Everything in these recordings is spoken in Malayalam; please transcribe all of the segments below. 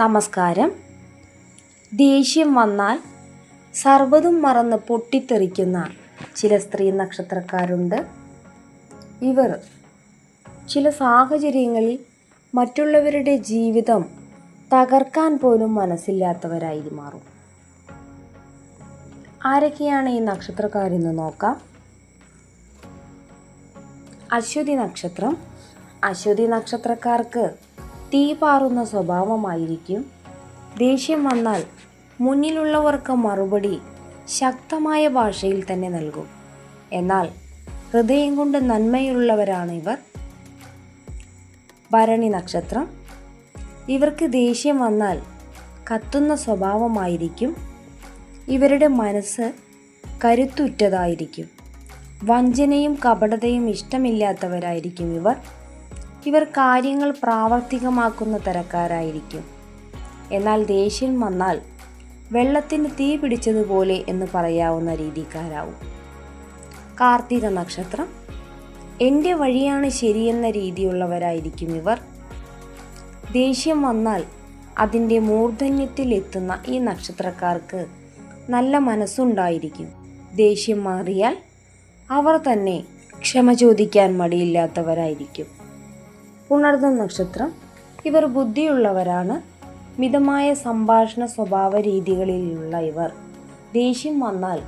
നമസ്കാരം. ദേഷ്യം വന്നാൽ സർവതും മറന്ന് പൊട്ടിത്തെറിക്കുന്ന ചില സ്ത്രീ നക്ഷത്രക്കാരുണ്ട്. ഇവർ ചില സാഹചര്യങ്ങളിൽ മറ്റുള്ളവരുടെ ജീവിതം തകർക്കാൻ പോലും മനസ്സില്ലാത്തവരായി മാറും. ആരൊക്കെയാണ് ഈ നക്ഷത്രക്കാരെന്ന് നോക്കാം. അശ്വതി നക്ഷത്രം. അശ്വതി നക്ഷത്രക്കാർക്ക് തീ പാറുന്ന സ്വഭാവമായിരിക്കും. ദേഷ്യം വന്നാൽ മുന്നിലുള്ളവർക്ക് മറുപടി ശക്തമായ ഭാഷയിൽ തന്നെ നൽകും. എന്നാൽ ഹൃദയം കൊണ്ട് നന്മയുള്ളവരാണ് ഇവർ. ഭരണി നക്ഷത്രം. ഇവർക്ക് ദേഷ്യം വന്നാൽ കത്തുന്ന സ്വഭാവമായിരിക്കും. ഇവരുടെ മനസ്സ് കരുത്തുറ്റതായിരിക്കും. വഞ്ചനയും കപടതയും ഇഷ്ടമില്ലാത്തവരായിരിക്കും ഇവർ. ഇവർ കാര്യങ്ങൾ പ്രാവർത്തികമാക്കുന്ന തരക്കാരായിരിക്കും. എന്നാൽ ദേഷ്യം വന്നാൽ വെള്ളത്തിന് തീ പിടിച്ചതുപോലെ എന്ന് പറയാവുന്ന രീതിക്കാരാവും. കാർത്തിക നക്ഷത്രം എന്റെ വഴിയാണ് ശരിയെന്ന രീതിയുള്ളവരായിരിക്കും ഇവർ. ദേഷ്യം വന്നാൽ അതിന്റെ മൂർധന്യത്തിലെത്തുന്ന ഈ നക്ഷത്രക്കാർക്ക് നല്ല മനസ്സുണ്ടായിരിക്കും. ദേഷ്യം മാറിയാൽ അവർ തന്നെ ക്ഷമ ചോദിക്കാൻ മടിയില്ലാത്തവരായിരിക്കും. പുണർദം നക്ഷത്രം. ഇവർ ബുദ്ധിയുള്ളവരാണ്. മിതമായ സംഭാഷണ സ്വഭാവ രീതികളിലുള്ള ഇവർ. ദേഷ്യം വന്നാൽ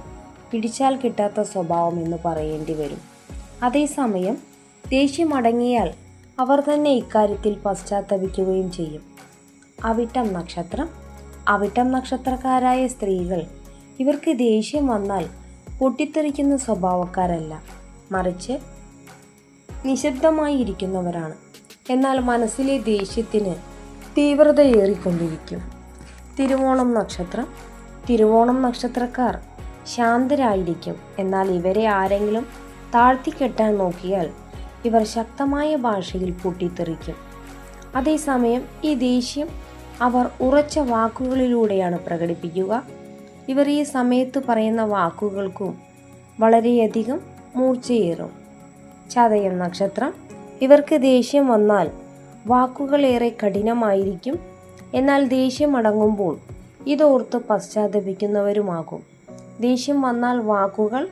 പിടിച്ചാൽ കിട്ടാത്ത സ്വഭാവം എന്ന് പറയേണ്ടി വരും. അതേസമയം ദേഷ്യം അടങ്ങിയാൽ അവർ തന്നെ ഇക്കാര്യത്തിൽ പശ്ചാത്തപിക്കുകയും ചെയ്യും. അവിട്ടം നക്ഷത്രം. അവിട്ടം നക്ഷത്രക്കാരായ സ്ത്രീകൾ ഇവർക്ക് ദേഷ്യം വന്നാൽ പൊട്ടിത്തെറിക്കുന്ന സ്വഭാവക്കാരല്ല. മറിച്ച് നിശബ്ദമായി ഇരിക്കുന്നവരാണ് എന്നാൽ മനസ്സിലെ ദേഷ്യത്തിന് തീവ്രതയേറിക്കൊണ്ടിരിക്കും. തിരുവോണം നക്ഷത്രം തിരുവോണം നക്ഷത്രക്കാർ ശാന്തരായിരിക്കും. എന്നാൽ ഇവരെ ആരെങ്കിലും താഴ്ത്തിക്കെട്ടാൻ നോക്കിയാൽ ഇവർ ശക്തമായ ഭാഷയിൽ പൊട്ടിത്തെറിക്കും. അതേസമയം ഈ ദേഷ്യം അവർ ഉറച്ച വാക്കുകളിലൂടെയാണ് പ്രകടിപ്പിക്കുക. ഇവർ ഈ സമയത്ത് പറയുന്ന വാക്കുകൾക്കും വളരെയധികം മൂർച്ചയേറും. ചതയം നക്ഷത്രം ഇവർക്ക് ദേഷ്യം വന്നാൽ വാക്കുകളേറെ കഠിനമായിരിക്കും. എന്നാൽ ദേഷ്യം അടങ്ങുമ്പോൾ ഇതോർത്ത് പശ്ചാത്തപിക്കുന്നവരുമാകും. ദേഷ്യം വന്നാൽ വാക്കുകൾ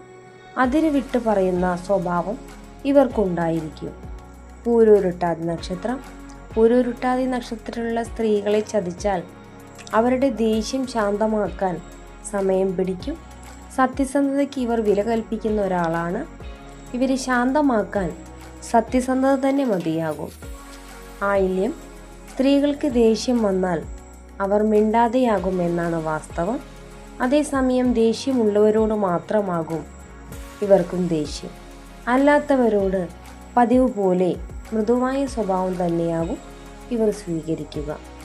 അതിരുവിട്ട് പറയുന്ന സ്വഭാവം ഇവർക്കുണ്ടായിരിക്കും. പൂരൂരുട്ടാതി നക്ഷത്രം. പൂരൂരുട്ടാതി നക്ഷത്രത്തിലുള്ള സ്ത്രീകളെ ചതിച്ചാൽ അവരുടെ ദേഷ്യം ശാന്തമാക്കാൻ സമയം പിടിക്കും. സത്യസന്ധതയ്ക്ക് ഇവർ വില കൽപ്പിക്കുന്ന ഒരാളാണ്. ഇവരെ ശാന്തമാക്കാൻ സത്യസന്ധത തന്നെ മതിയാകും. ആയില്യം സ്ത്രീകൾക്ക് ദേഷ്യം വന്നാൽ അവർ മിണ്ടാതെയാകും എന്നാണ് വാസ്തവം. അതേസമയം ദേഷ്യമുള്ളവരോട് മാത്രമാകും ഇവർക്കും ദേഷ്യം. അല്ലാത്തവരോട് പതിവ് പോലെ മൃദുവായ സ്വഭാവം തന്നെയാകും ഇവർ സ്വീകരിക്കുക.